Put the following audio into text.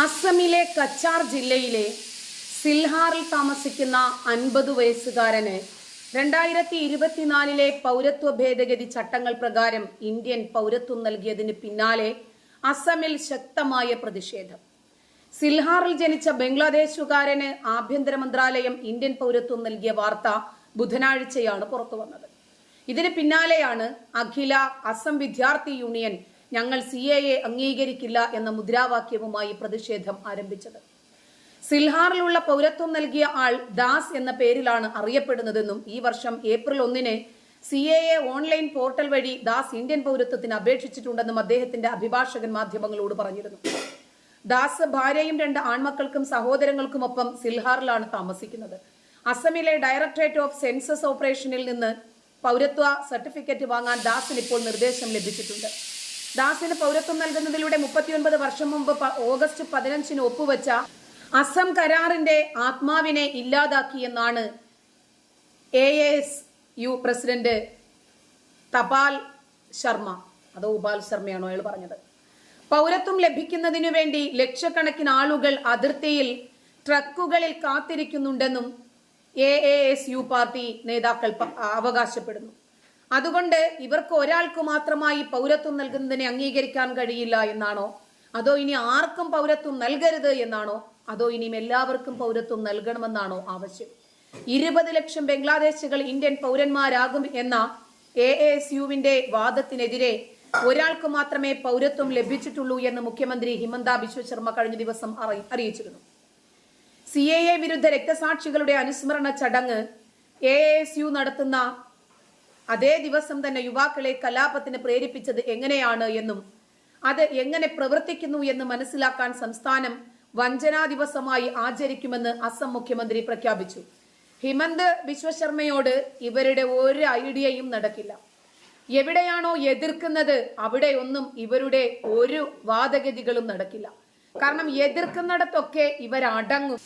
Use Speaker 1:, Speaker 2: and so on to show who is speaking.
Speaker 1: അസമിലെ കച്ചാർ ജില്ലയിലെ സിൽഹാറിൽ താമസിക്കുന്ന അൻപത് വയസ്സുകാരന് രണ്ടായിരത്തി ഇരുപത്തിനാലിലെ പൗരത്വ ഭേദഗതി ചട്ടങ്ങൾ പ്രകാരം ഇന്ത്യൻ പൗരത്വം നൽകിയതിന് പിന്നാലെ അസമിൽ ശക്തമായ പ്രതിഷേധം. സിൽഹാറിൽ ജനിച്ച ബംഗ്ലാദേശുകാരന് ആഭ്യന്തര മന്ത്രാലയം ഇന്ത്യൻ പൗരത്വം നൽകിയ വാർത്ത ബുധനാഴ്ചയാണ് പുറത്തുവന്നത്. ഇതിന് പിന്നാലെയാണ് അഖില അസം വിദ്യാർത്ഥി യൂണിയൻ ഞങ്ങൾ സി എ എ അംഗീകരിക്കില്ല എന്ന മുദ്രാവാക്യവുമായി പ്രതിഷേധം ആരംഭിച്ചത്. സിൽഹാറിലുള്ള പൗരത്വം നൽകിയ ആൾ ദാസ് എന്ന പേരിലാണ് അറിയപ്പെടുന്നതെന്നും ഈ വർഷം ഏപ്രിൽ ഒന്നിന് C A A online portal വഴി ദാസ് ഇന്ത്യൻ പൗരത്വത്തിന് അപേക്ഷിച്ചിട്ടുണ്ടെന്നും അദ്ദേഹത്തിന്റെ അഭിഭാഷകൻ മാധ്യമങ്ങളോട് പറഞ്ഞിരുന്നു. ദാസ് ഭാര്യയും രണ്ട് ആൺമക്കൾക്കും സഹോദരങ്ങൾക്കുമൊപ്പം സിൽഹാറിലാണ് താമസിക്കുന്നത്. അസമിലെ ഡയറക്ടറേറ്റ് ഓഫ് സെൻസസ് ഓപ്പറേഷനിൽ നിന്ന് പൗരത്വ സർട്ടിഫിക്കറ്റ് വാങ്ങാൻ ദാസിന് ഇപ്പോൾ നിർദ്ദേശം ലഭിച്ചിട്ടുണ്ട്. ദാസിന് പൗരത്വം നൽകുന്നതിലൂടെ മുപ്പത്തിയൊൻപത് വർഷം മുമ്പ് ഓഗസ്റ്റ് പതിനഞ്ചിന് ഒപ്പുവെച്ച അസം കരാറിന്റെ ആത്മാവിനെ ഇല്ലാതാക്കിയെന്നാണ് എ എസ് യു പ്രസിഡന്റ് തപാൽ ശർമ്മ. അതോ ഉപാൽ ശർമ്മയാണോ അയാൾ പറഞ്ഞത്. പൗരത്വം ലഭിക്കുന്നതിനു വേണ്ടി ലക്ഷക്കണക്കിന് ആളുകൾ അതിർത്തിയിൽ ട്രക്കുകളിൽ കാത്തിരിക്കുന്നുണ്ടെന്നും A A S U party നേതാക്കൾ അവകാശപ്പെടുന്നു. അതുകൊണ്ട് ഇവർക്ക് ഒരാൾക്ക് മാത്രമായി പൗരത്വം നൽകുന്നതിനെ അംഗീകരിക്കാൻ കഴിയില്ല എന്നാണോ? അതോ ഇനി ആർക്കും പൗരത്വം നൽകരുത് എന്നാണോ? അതോ ഇനിയും എല്ലാവർക്കും പൗരത്വം നൽകണമെന്നാണോ ആവശ്യം? ഇരുപത് ലക്ഷം ബംഗ്ലാദേശികൾ ഇന്ത്യൻ പൗരന്മാരാകും എന്ന എ എസ് യുവിന്റെ വാദത്തിനെതിരെ ഒരാൾക്ക് മാത്രമേ പൗരത്വം ലഭിച്ചിട്ടുള്ളൂ എന്ന് മുഖ്യമന്ത്രി ഹിമന്ത ബിശ്വ ശർമ്മ കഴിഞ്ഞ ദിവസം അറിയിച്ചിരുന്നു. സി എ എ വിരുദ്ധ രക്തസാക്ഷികളുടെ അനുസ്മരണ ചടങ്ങ് എ എസ് യു നടത്തുന്ന അതേ ദിവസം തന്നെ യുവാക്കളെ കലാപത്തിന് പ്രേരിപ്പിച്ചത് എങ്ങനെയാണ് എന്നും അത് എങ്ങനെ പ്രവർത്തിക്കുന്നു എന്ന് മനസ്സിലാക്കാൻ സംസ്ഥാനം വഞ്ചനാ ദിവസമായി ആചരിക്കുമെന്ന് അസം മുഖ്യമന്ത്രി പ്രഖ്യാപിച്ചു. ഹിമന്ത് വിശ്വശർമ്മയോട് ഇവരുടെ ഒരു ഐഡിയയും നടക്കില്ല. എവിടെയാണോ എതിർക്കുന്നത് അവിടെയൊന്നും ഇവരുടെ ഒരു വാദഗതികളും നടക്കില്ല. കാരണം എതിർക്കുന്നിടത്തൊക്കെ ഇവരടങ്ങും.